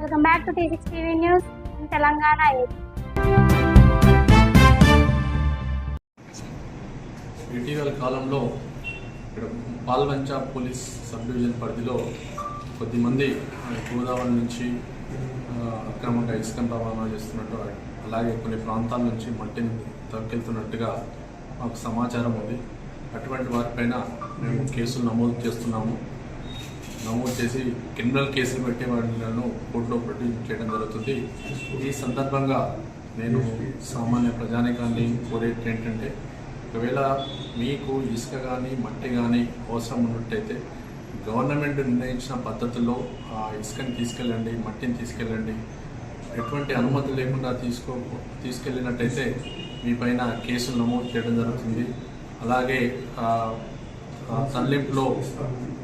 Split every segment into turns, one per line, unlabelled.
Welcome back to TV TV news. Telangana
ఇటీవల కాలంలో ఇక్కడ పాల్వంచ పోలీస్ సబ్ డివిజన్ పరిధిలో కొద్దిమంది గోదావరి నుంచి అక్రమంగా ఇసుకను రవాణా చేస్తున్నట్టు అలాగే కొన్ని ప్రాంతాల నుంచి మట్టిని తక్కెళ్తున్నట్టుగా మాకు సమాచారం ఉంది. అటువంటి వారిపైన మేము కేసులు నమోదు చేస్తున్నాము. నమోదు చేసి క్రిమినల్ కేసులు పెట్టే వాళ్ళను కోర్టులో ప్రొడ్యూస్ చేయడం జరుగుతుంది. ఈ సందర్భంగా నేను సామాన్య ప్రజానికాన్ని కోరేది ఏంటంటే ఒకవేళ మీకు ఇసుక కానీ మట్టి కానీ అవసరం ఉన్నట్టయితే గవర్నమెంట్ నిర్ణయించిన పద్ధతుల్లో ఆ ఇసుకని తీసుకెళ్ళండి మట్టిని తీసుకెళ్ళండి. ఎటువంటి అనుమతి లేకుండా తీసుకో తీసుకెళ్ళినట్టయితే మీ పైన కేసులు నమోదు చేయడం జరుగుతుంది. అలాగే తరలింపులో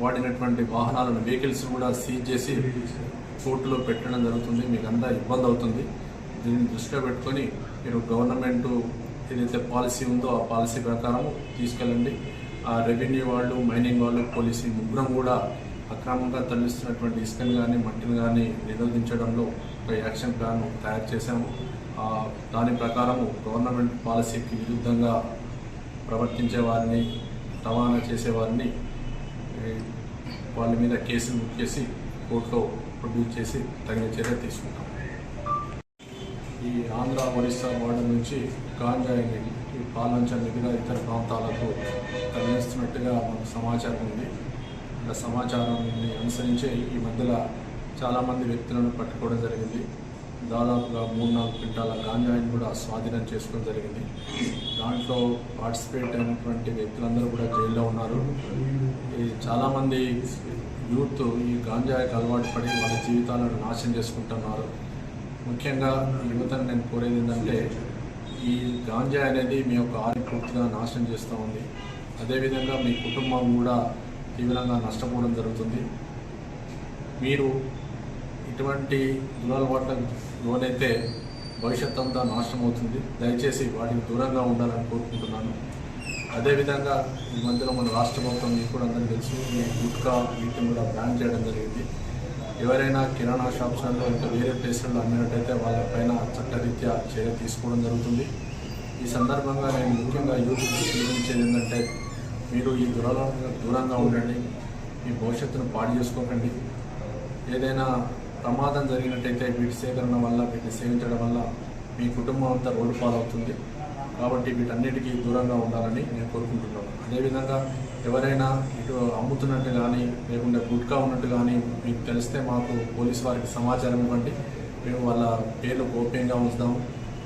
వాడినటువంటి వాహనాలను వెహికల్స్ కూడా సీజ్ చేసి కోర్టులో పెట్టడం జరుగుతుంది. మీకు అంతా ఇబ్బంది అవుతుంది. దీన్ని దృష్టిలో పెట్టుకొని మీరు గవర్నమెంట్ ఏదైతే పాలసీ ఉందో ఆ పాలసీ ప్రకారం తీసుకెళ్ళండి. ఆ రెవెన్యూ వాళ్ళు మైనింగ్ వాళ్ళు పోలీసు ముగ్గురం కూడా అక్రమంగా తరలిస్తున్నటువంటి ఇసుకని కానీ మట్టిని కానీ నిరోధించడంలో ఒక యాక్షన్ ప్లాన్ తయారు చేశాము. దాని ప్రకారము గవర్నమెంట్ పాలసీకి విరుద్ధంగా ప్రవర్తించే వారిని రవాణా చేసేవారిని వాళ్ళ మీద కేసులు బుక్ చేసి కోర్టులో ప్రొడ్యూస్ చేసి తగిన చర్య తీసుకుంటాం. ఈ ఆంధ్ర ఒరిస్సా బార్డర్ నుంచి గాంజాయిని ఈ పాలంచ మిగతా ఇతర ప్రాంతాలకు తరలిస్తున్నట్టుగా మనకు సమాచారం ఉంది. ఆ సమాచారాన్ని అనుసరించి ఈ మధ్యలో చాలామంది వ్యక్తులను పట్టుకోవడం జరిగింది. దాదాపుగా మూడు నాలుగు క్వింటాల గాంజాయిని కూడా స్వాధీనం చేసుకోవడం జరిగింది. దాంట్లో పార్టిసిపేట్ అయినటువంటి వ్యక్తులందరూ కూడా జైల్లో ఉన్నారు. ఈ చాలామంది యూత్ ఈ గాంజాయికి అలవాటు పడి వాళ్ళ జీవితాలను నాశనం చేసుకుంటున్నారు. ముఖ్యంగా యువతను నేను కోరేది ఏంటంటే ఈ గాంజా అనేది మీ యొక్క ఆరోగ్య పూర్తిగా నాశనం చేస్తూ ఉంది. అదేవిధంగా మీ కుటుంబం కూడా తీవ్రంగా నష్టపోవడం జరుగుతుంది. మీరు ఇటువంటి దురలవాట్లకు లోనైతే భవిష్యత్ అంతా నాశనం అవుతుంది దయచేసి వాటికి దూరంగా ఉండాలని కోరుకుంటున్నాను. అదేవిధంగా ఈ మధ్యలో మన రాష్ట్ర ప్రభుత్వం మీకు కూడా అందరికీ తెలుసు ఈ గుట్కా వీటిని కూడా బ్యాన్ చేయడం జరిగింది. ఎవరైనా కిరాణా షాప్స్లలో ఇంకా వేరే ప్లేస్లలో అమ్మినట్టయితే వాళ్ళపైన చట్టరీత్యా చర్య తీసుకోవడం జరుగుతుంది. ఈ సందర్భంగా నేను ముఖ్యంగా యూత్ సూచించేది ఏంటంటే మీరు ఈ దురలకు దూరంగా ఉండండి. మీ భవిష్యత్తును పాడు చేసుకోకండి. ఏదైనా ప్రమాదం జరిగినట్టయితే వీటి సేకరణ వల్ల వీటిని సేవించడం వల్ల మీ కుటుంబం అంతా రోడ్డు పాలవుతుంది కాబట్టి వీటన్నిటికీ దూరంగా ఉండాలని నేను కోరుకుంటున్నాను. అదేవిధంగా ఎవరైనా ఇటు అమ్ముతున్నట్టు కానీ లేకుంటే గుట్కా ఉన్నట్టు కానీ మీకు తెలిస్తే మాకు పోలీసు వారికి సమాచారం ఇవ్వండి. మేము వాళ్ళ పేర్లు గోప్యంగా ఉంచుదాం.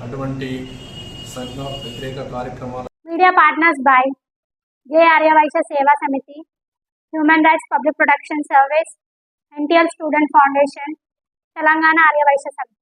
అటువంటి సంఘ వ్యతిరేక కార్యక్రమాలు
media partners by J Aryavaishya Seva Samiti human rights public production service NTL student foundation Telangana Aryavaishya Samiti